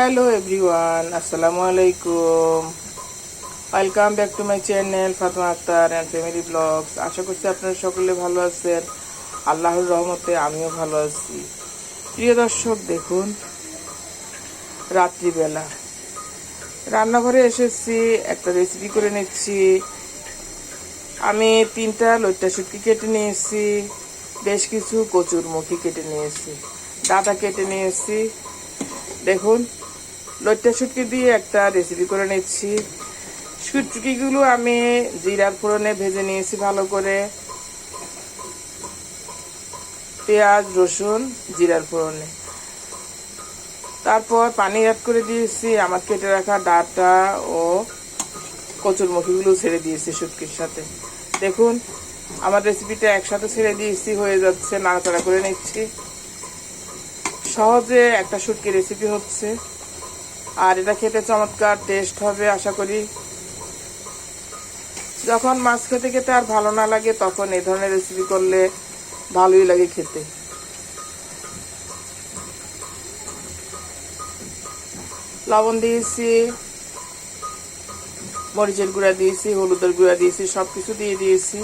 Hello everyone আসসালামু আলাইকুম welcome back to my channel Fatema Akter and family vlogs আশা করছি আপনারা সকলে ভালো আছেন। আল্লাহর রহমতে আমিও ভালো আছি। প্রিয় দর্শক, দেখুন, রাত্রিবেলা। রান্নাঘরে এসেছি, একটা রেসিপি করে নিচ্ছি। আমি তিনটা লইট্টা শুটকি কেটে নিয়েছি, বেশ কিছু কচুর মুখি কেটে নিয়েছি। ডাটা কেটে নিয়েছি। দেখুন লইট্টা শুটকি দিয়ে একটা রেসিপি করে নিচ্ছি। শুটকিগুলো আমি জিরার ফোড়নে ভেজে নিয়েছি ভালো করে। পেঁয়াজ, রসুন জিরার ফোড়নে। তারপর পানি অ্যাড করে দিয়েছি, আমার কেটে রাখা ডাটা ও কচুর মুখিগুলো ছেড়ে দিয়েছি শুটকির সাথে। দেখুন, আমার রেসিপিটা একসাথে ছেড়ে দিয়েছি, হয়ে যাচ্ছে, নাড়াচাড়া করে নিচ্ছি। সহজে একটা শুটকি রেসিপি হচ্ছে। আর এটা খেতে চমৎকার টেস্ট হবে, আশা করি। যখন মাছ খেতে খেতে আর ভালো না লাগে, তখন এই ধরনের রেসিপি করলে ভালোই লাগে খেতে। লবণ দিয়েছি, মরিচের গুঁড়া দিয়েছি, হলুদের গুঁড়া দিয়েছি সব কিছু দিয়ে দিয়েছি।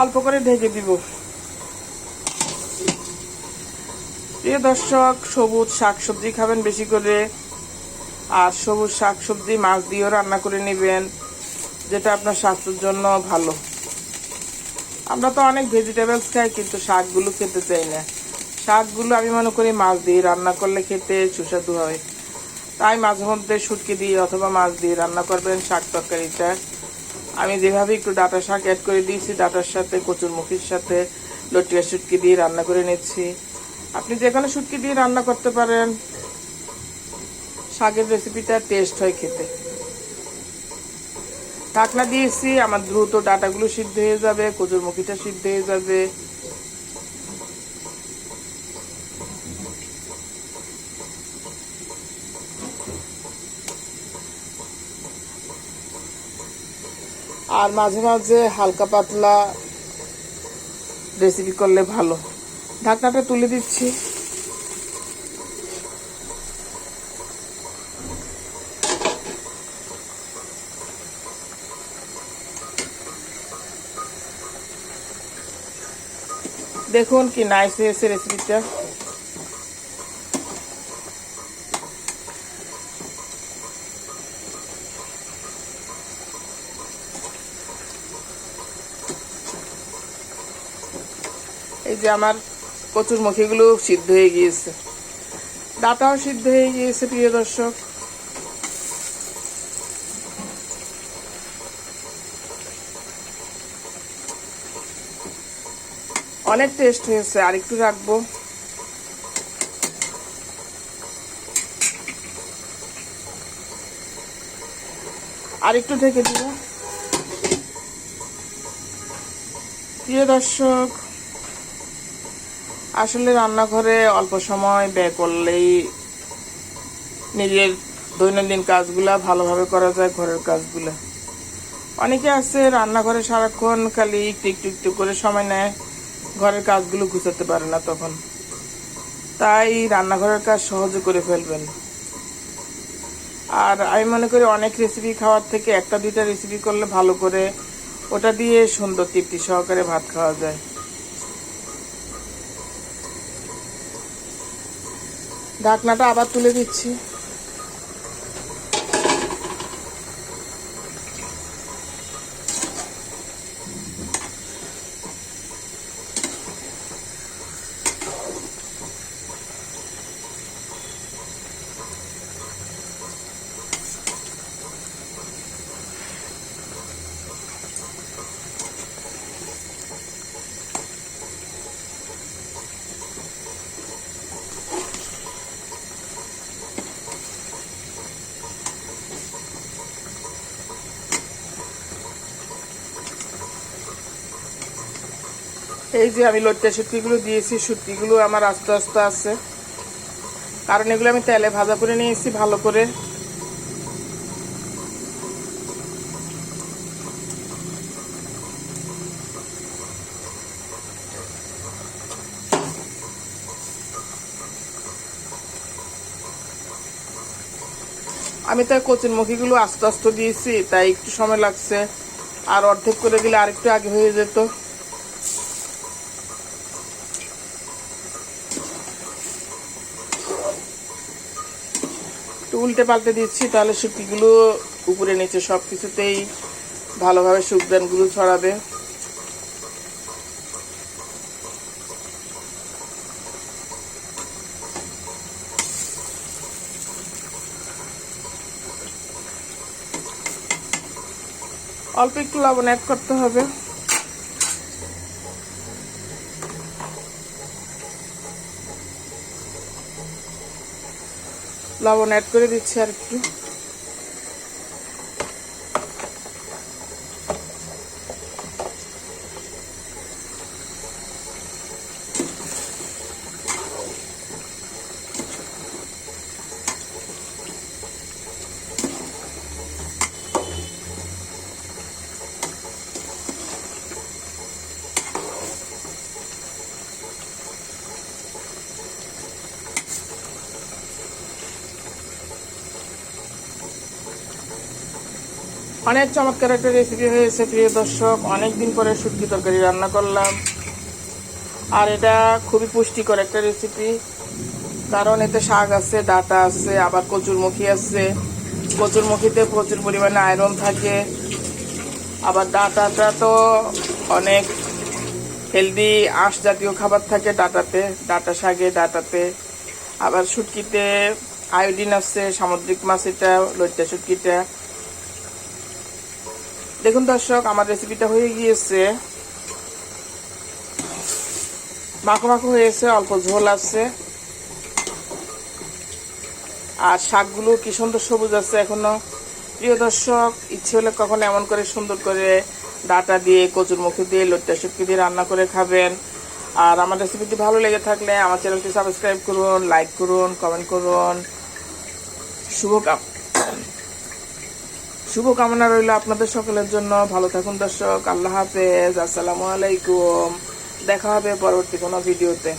অল্প করে ঢেকে দিব। প্রিয় দর্শক, সবুজ শাকসবজি খাবেন বেশি করে, আর সবুজ শাকসবজি, মাছ দিয়েও রান্না করে নেবেন, যেটা আপনার স্বাস্থ্যের জন্য ভালো। আমরা তো অনেক ভেজিটেবলস খাই, কিন্তু শাকগুলো খেতে চাই না। শাকগুলো আমি মনে করি মাছ দিয়ে রান্না করলে খেতে সুস্বাদু হয়। তাই মাঝে মধ্যে শুটকি দিয়ে অথবা মাছ দিয়ে রান্না করবেন শাক তরকারিটা। আমি যেভাবে একটু ডাটা শাক অ্যাড করে দিয়েছি, ডাটার সাথে, কচুর মুখির সাথে লটিয়া শুটকি দিয়ে রান্না করে নিচ্ছি। আপনি যেখানে শুটকি দিয়ে রান্না করতে পারেন। শাকের রেসিপিটা টেস্ট হয় খেতে। ঢাকনা দিয়েছি, আমার দ্রুত ডাটাগুলো সিদ্ধ হয়ে যাবে, কচুর মুখিটা সিদ্ধ হয়ে যাবে। আর মাঝে মাঝে হালকা পাতলা রেসিপি করলে ভালো। ঢাকনাটা তুলে দিচ্ছি। দেখুন কি নাইস হয়েছে রেসিপিটা এই যে আমার কচুর মুখিগুলো সিদ্ধ হয়ে গিয়েছে। ডাটাও সিদ্ধ হয়ে গিয়েছে, প্রিয় দর্শক। অনেক টেস্ট হয়েছে, আর একটু রাখব। আর একটু ঢেকে দিব। প্রিয় দর্শক আসলে রান্নাঘরে অল্প সময় ব্যয় করলেই নিজের দৈনন্দিন কাজগুলা ভালোভাবে করা যায়, ঘরের কাজগুলা। অনেকে আছে রান্নাঘরে সারাক্ষণ খালি একটু একটু করে সময় নেয়, ঘরের কাজগুলো গুছাতে পারে না তখন। তাই রান্নাঘরের কাজ সহজে করে ফেলবেন। আর আমি মনে করি অনেক রেসিপি খাওয়ার থেকে একটা দুইটা রেসিপি করলে ভালো করে ওটা দিয়ে সুন্দর তৃপ্তি সহকারে ভাত খাওয়া যায়। ঢাকনাটা আবার তুলে দিচ্ছি। এই যে আমি লইট্টা শুটকিগুলো দিয়েছি, শুটকিগুলো আমার আস্তে আস্তে আছে। কারণ এগুলো আমি তেলে ভাজা করে নিয়েছি ভালো করে। আমি তাই কচিন মুখিগুলো আস্তে আস্তে দিয়েছি, তাই একটু সময় লাগছে। আর অর্ধেক করে দিলে আরেকটু আগে হয়ে যেত। একটু উল্টে পাল্টে দিচ্ছি, তাহলে শুকিগুলো উপরে নিচে সব কিছুতেই ভালোভাবে সুখদানগুলো ছড়াবে। অল্প একটু লবণ অ্যাড করতে হবে। লবণ অ্যাড করে দিচ্ছি আর একটু অনেক চমৎকার একটা রেসিপি হয়েছে, প্রিয় দর্শক। অনেকদিন পরে শুটকি তরকারি রান্না করলাম। আর এটা খুবই পুষ্টিকর একটা রেসিপি কারণ এতে শাক আছে, ডাটা আছে, আবার কচুরমুখী আছে। কচুরমুখীতে প্রচুর পরিমাণে আয়রন থাকে। আবার ডাটাটা তো অনেক হেলদি আঁশ জাতীয় খাবার থাকে ডাটাতে, ডাটা শাকে ডাটাতে। আবার শুটকিতে আয়োডিন আছে, সামুদ্রিক মাছ এটা, লইট্টা শুটকিটা। দেখুন দর্শক, আমার রেসিপিটা হয়ে গিয়েছে। মাখো মাখো হয়েছে অল্প ঝোল আছে। আর শাকগুলো কি সুন্দর সবুজ আছে এখনও। প্রিয় দর্শক, ইচ্ছে হলে কখনো এমন করে সুন্দর করে ডাটা দিয়ে, কচুর মুখে দিয়ে, লট্টা শুটকি দিয়ে রান্না করে খাবেন। আর আমার রেসিপিটি ভালো লেগে থাকলে আমার চ্যানেলটি সাবস্ক্রাইব করুন লাইক করুন কমেন্ট করুন। শুভ কাম শুভকামনা রইল আপনাদের সকলের জন্য। ভালো থাকুন দর্শক, আল্লাহ হাফেজ, আসসালামু আলাইকুম। দেখা হবে পরবর্তী কোনো ভিডিওতে।